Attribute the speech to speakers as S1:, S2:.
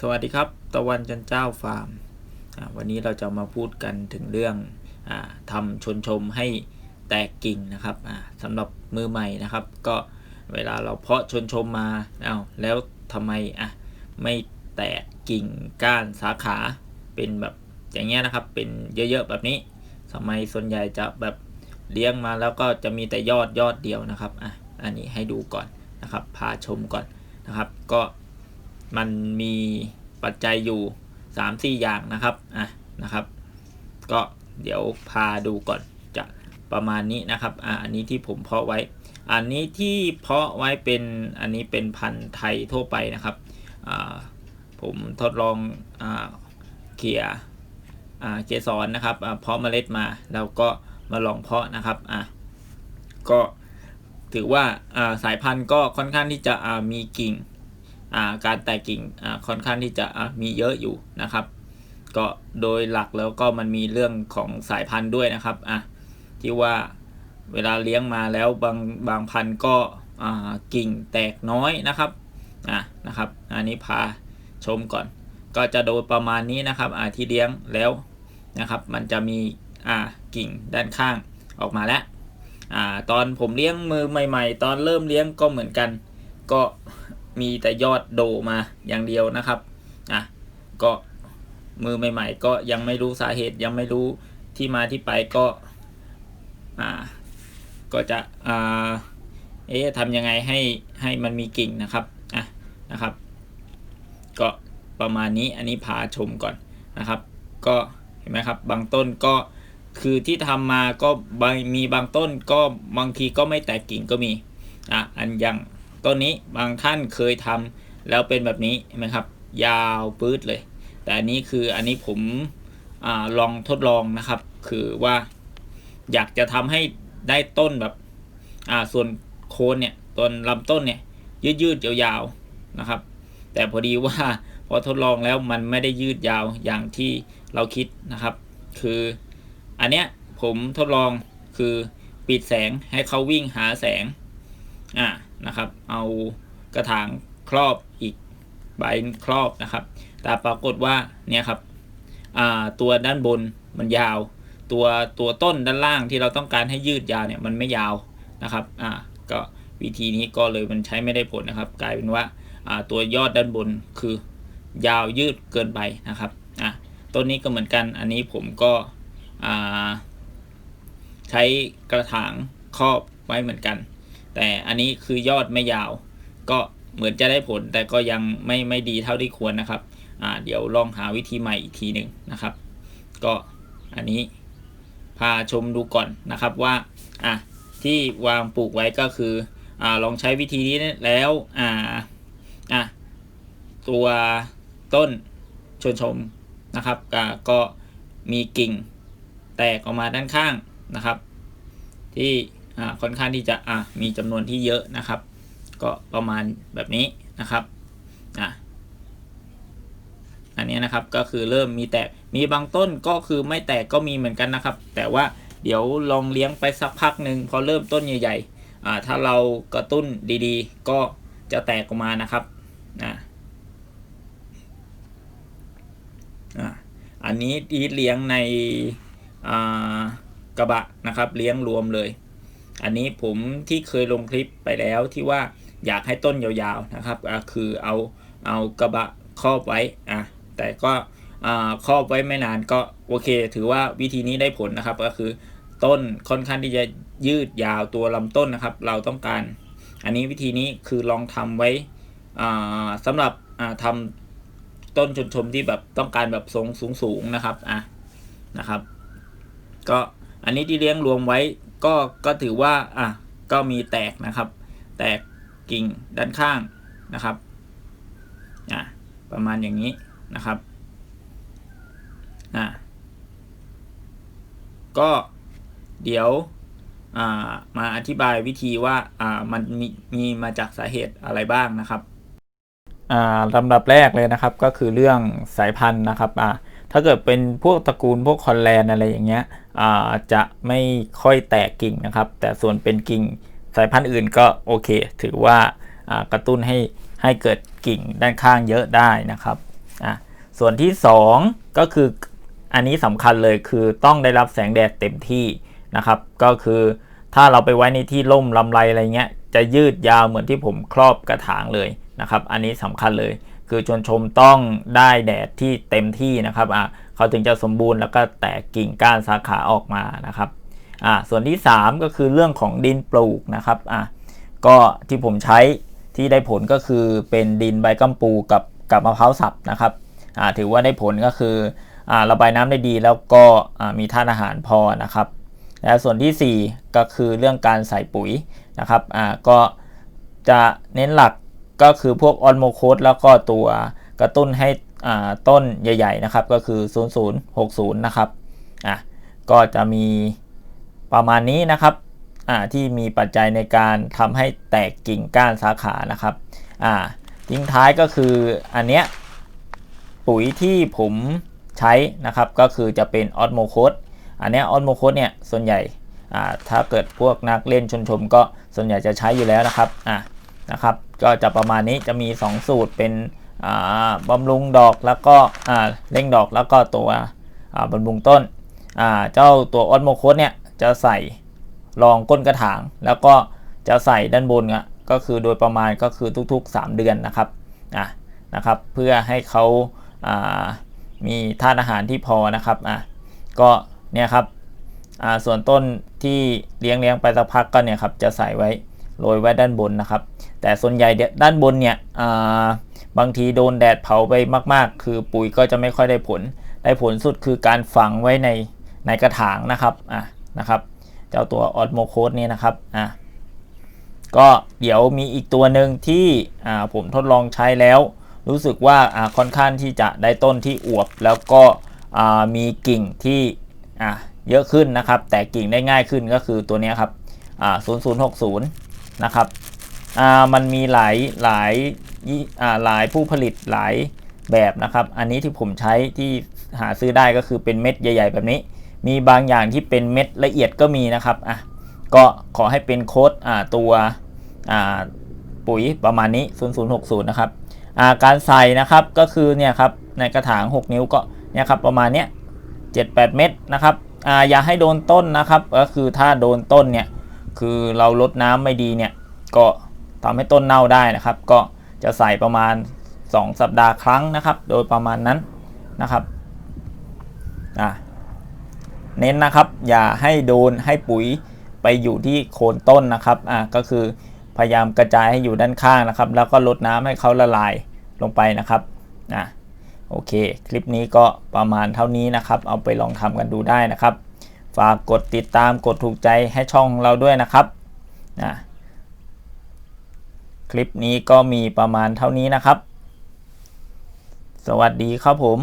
S1: สวัสดีครับตะวันจันเจ้าฟาร์ม วันนี้เราจะมาพูดกันถึงเรื่องอทำชนชมให้แตกกิ่งนะครับสำหรับมือใหม่นะครับ ก็เวลาเราเพาะชนชมมาเอาแล้วทำไมอะไม่แตกกิ่งก้านสาขาเป็นแบบอย่างเงี้ยนะครับ เป็นเยอะๆแบบนี้สมัยส่วนใหญ่จะแบบเลี้ยงมาแล้วก็จะมีแต่ยอดยอดเดียวนะครับอะอันนี้ให้ดูก่อนนะครับพาชมก่อนนะครับ ก็ มันมีปัจจัยอยู่ 3-4 อย่างนะครับอะนะครับ ก็เดี๋ยวพาดูก่อนจะประมาณนี้นะครับอะอันนี้ที่ผมเพาะไว้ อันนี้ที่เพาะไว้เป็นอันนี้เป็นพันธุ์ไทยทั่วไปนะครับอ่าผมทดลองอ่าเขี่ยอ่าเกสรนะครับอ่าเพาะเมล็ดมาแล้วก็มาลองเพาะนะครับอะก็ถือว่าอ่าสายพันธุ์ก็ค่อนข้างที่จะอ่ามีกิ่ง การแตกกิ่งค่อนข้างที่จะมีเยอะอยู่นะครับ ก็โดยหลักแล้วก็มันมีเรื่องของสายพันธุ์ด้วยนะครับอะที่ว่าเวลาเลี้ยงมาแล้วบางบางพันธุ์ก็กิ่งแตกน้อยนะครับอะนะครับ อันนี้พาชมก่อน ก็จะโดยประมาณนี้นะครับอ่าที่เลี้ยงแล้วนะครับ มันจะมีอ่ากิ่งด้านข้างออกมาแล้วอ่าตอนผมเลี้ยงมือใหม่ ๆ ตอนเริ่มเลี้ยงก็เหมือนกัน ก็ มีแต่ยอดโดมาอย่างเดียวนะครับอะก็มือใหม่ ๆ ก็ยังไม่รู้สาเหตุยังไม่รู้ที่มาที่ไปก็อ่าก็จะอ่าเอ๊ะทำยังไงให้ให้มันมีกิ่งนะครับอะนะครับ ก็ประมาณนี้อันนี้พาชมก่อนนะครับ ก็เห็นไหมครับ บางต้นก็คือที่ทำมาก็บมีบางต้นก็บางทีก็ไม่แตกกิ่งก็มีอะอันยัง ต้นนี้บางท่านเคยทำแล้วเป็นแบบนี้เห็นไหมครับ ยาวปื๊ดเลย แต่อันนี้คืออันนี้ผมอลองทดลองนะครับ คือว่าอยากจะทำให้ได้ต้นแบบอ่าส่วนโคนเนี่ยต้นลำต้นเนี่ยยืดยืดๆยาวๆนะครับ แต่พอดีว่าพอทดลองแล้วมันไม่ได้ยืดยาวอย่างที่เราคิดนะครับ คืออันเนี้ยผมทดลองคือปิดแสงให้เขาวิ่งหาแสงอ่า นะครับ เอากระถางครอบอีกใบครอบนะครับ แต่ปรากฏว่าเนี่ยครับตัวด้านบนมันยาว ตัวตัวต้นด้านล่างที่เราต้องการให้ยืดยาวเนี่ยมันไม่ยาวนะครับอ่าก็วิธีนี้ก็เลยมันใช้ไม่ได้ผลนะครับ กลายเป็นว่าาตัวยอดด้านบนคือยาวยืดเกินไปนะครับอะต้นนี้ก็เหมือนกันอันนี้ผมก็ใช้กระถางครอบไว้เหมือนกัน แต่อันนี้คือยอดไม่ยาว ก็เหมือนจะได้ผลแต่ก็ยังไม่ไม่ดีเท่าที่ควรนะครับอ่าเดี๋ยวลองหาวิธีใหม่อีกทีหนึ่งนะครับ ก็อันนี้พาชมดูก่อนนะครับว่าอะที่วางปลูกไว้ก็คืออ่าลองใช้วิธีนี้แล้วอ่าอะตัวต้นชนชมนะครับก็ก็มีกิ่งแตกออกมาด้านข้างนะครับ ที่ ค่อนข้างที่จะอ่ามีจำนวนที่เยอะนะครับ ก็ประมาณแบบนี้นะครับอะอันนี้นะครับก็คือเริ่มมีแตกมีบางต้นก็คือไม่แตกก็มีเหมือนกันนะครับ แต่ว่าเดี๋ยวลองเลี้ยงไปสักพักหนึ่งพอเริ่มต้นใหญ่ๆอ่าถ้าเรากระตุ้นดีๆ ก็จะแตกออกมานะครับอ่าอ่าอันนี้ที่เลี้ยงในกระบะนะครับ เลี้ยงรวมเลย อันนี้ผมที่เคยลงคลิปไปแล้วที่ว่าอยากให้ต้นยาวๆนะครับคือเอาเอากระบะครอบไว้อะแต่ก็ครอบไว้ไม่นานก็โอเค ถือว่าวิธีนี้ได้ผลนะครับก็คือต้นค่อนข้างที่จะยืดยาวตัวลำต้นนะครับ เราต้องการ อันนี้วิธีนี้คือลองทำไว้อ่าสำหรับอ่าทำต้นชนชมที่แบบต้องการแบบทรงสูงๆนะครับอะนะครับ ก็อันนี้ที่เลี้ยงรวมไว้ ก็ก็ถือว่าอะก็มีแตกนะครับ แตกกิ่งด้านข้างนะครับอะประมาณอย่างนี้นะครับอะก็เดี๋ยวอ่ามาอธิบายวิธีว่าอ่ามันมีมีมาจากสาเหตุอะไรบ้างนะครับอ่าลำดับแรกเลยนะครับก็คือเรื่องสายพันธุ์นะครับอ่า ถ้าเกิดเป็นพวกตระกูลพวกคอนแลนอะไรอย่างเงี้ยจะไม่ค่อยแตกกิ่งนะครับ แต่ส่วนเป็นกิ่งสายพันธุ์อื่นก็โอเค ถือว่ากระตุ้นให้ให้เกิดกิ่งด้านข้างเยอะได้นะครับอะส่วนที่ 2 ก็คืออันนี้สำคัญเลยคือต้องได้รับแสงแดดเต็มที่นะครับ ก็คือถ้าเราไปไว้ในที่ร่มลำไรอะไรเงี้ยจะยืดยาวเหมือนที่ผมครอบกระถางเลยนะครับ อันนี้สำคัญเลย คือชวนชมต้องได้แดดที่เต็มที่นะครับอะเขาถึงจะสมบูรณ์แล้วก็แตกกิ่งก้านสาขาออกมานะครับอะส่วนที่ 3 ก็คือเรื่องของดินปลูกนะครับอะก็ที่ผมใช้ที่ได้ผลก็คือเป็นดินใบกัมปูกับกับมะพร้าวสับนะครับอ่าถือว่าได้ผลก็คืออ่าระบายน้ำได้ดีแล้วก็อ่ามีธาตุอาหารพอนะครับและส่วนทีสี่ 4 ก็คือเรื่องการใส่ปุ๋ยนะครับอ่าก็จะเน้นหลัก ก็คือพวกออนโมโคสแล้วก็ตัวกระตุ้นให้ต้นใหญ่ ๆ นะครับ ก็คือ 0060 นะครับอะก็จะมีประมาณนี้นะครับอ่าที่มีปัจจัยในการทำให้แตกกิ่งก้านสาขานะครับอ่าทิ้งท้ายก็คืออันเนี้ยปุ๋ยที่ผมใช้นะครับก็คือจะเป็นออสโมโคสอันเนี้ยออนโมโคดเนี่ยส่วนใหญ่อ่าถ้าเกิดพวกนักเล่นชนชม ก็ส่วนใหญ่จะใช้อยู่แล้วนะครับอ่านะครับ ก็จะประมาณนี้จะมี 2 สูตรเป็นบำรุงดอกแล้วก็เร่งดอกแล้วก็ตัวบำรุงต้น เจ้าตัวออนโมโคดเนี่ยจะใส่รองก้นกระถาง แล้วก็จะใส่ด้านบนก็คือโดยประมาณก็คือทุกๆ 3 เดือนนะครับะนะครับเพื่อให้เขาามีธาตุอาหารที่พอนะครับอะก็เนี่ยครับส่วนต้นที่เลี้ยงเลี้ยงไปสักพักก็เนี่ยครับจะใส่ไว้ โรยไว้ด้านบนนะครับ แต่ส่วนใหญ่เดด้านบนเนี่ยาบางทีโดนแดดเผาไปมาก ๆ คือปุ๋ยก็จะไม่ค่อยได้ผล ได้ผลสุดคือการฝังไว้ในในกระถางนะครับอะนะครับ เจ้าตัวออ m โมโคดนี่นะครับอะก็เดี๋ยวมีอีกตัวหนึ่งที่ผมทดลองใช้แล้ว รู้สึกว่าค่อนข้างที่จะได้ต้นที่อวบ แล้วก็มีกิ่งที่เยอะขึ้นนะครับ แต่กิ่งได้ง่ายขึ้นก็คือตัวนี้ครับ 0060 นะครับมันมีหลายหลายหลายผู้ผลิตหลายแบบนะครับ อันนี้ที่ผมใช้ที่หาซื้อได้ก็คือเป็นเม็ดใหญ่ ๆ แบบนี้ มีบางอย่างที่เป็นเม็ดละเอียดก็มีนะครับอะก็ขอให้เป็นโค้ดตัวปุ๋ยประมาณนี้ 0060 นะครับการใส่นะครับก็คือเนี่ยครับในกระถาง 6 นิ้วก็เนี่ยครับประมาณเนี้ย 7-8 เม็ดนะครับอ่าอย่าให้โดนต้นนะครับ ก็คือถ้าโดนต้นเนี่ย คือเราลดน้ำไม่ดีเนี่ย ก็ทำให้ต้นเน่าได้นะครับ ก็จะใส่ประมาณ 2 สัปดาห์ครั้งนะครับ โดยประมาณนั้นนะครับอ่าเน้นนะครับอย่าให้โดนให้ปุ๋ยไปอยู่ที่โคนต้นนะครับอ่าก็คือพยายามกระจายให้อยู่ด้านข้างนะครับ แล้วก็ลดน้ำให้เขาละลายลงไปนะครับอ่าโอเค คลิปนี้ก็ประมาณเท่านี้นะครับ เอาไปลองทำกันดูได้นะครับ ฝากกดติดตามกดถูกใจให้ช่องเราด้วยนะครับนะคลิปนี้ก็มีประมาณเท่านี้นะครับ สวัสดีครับผม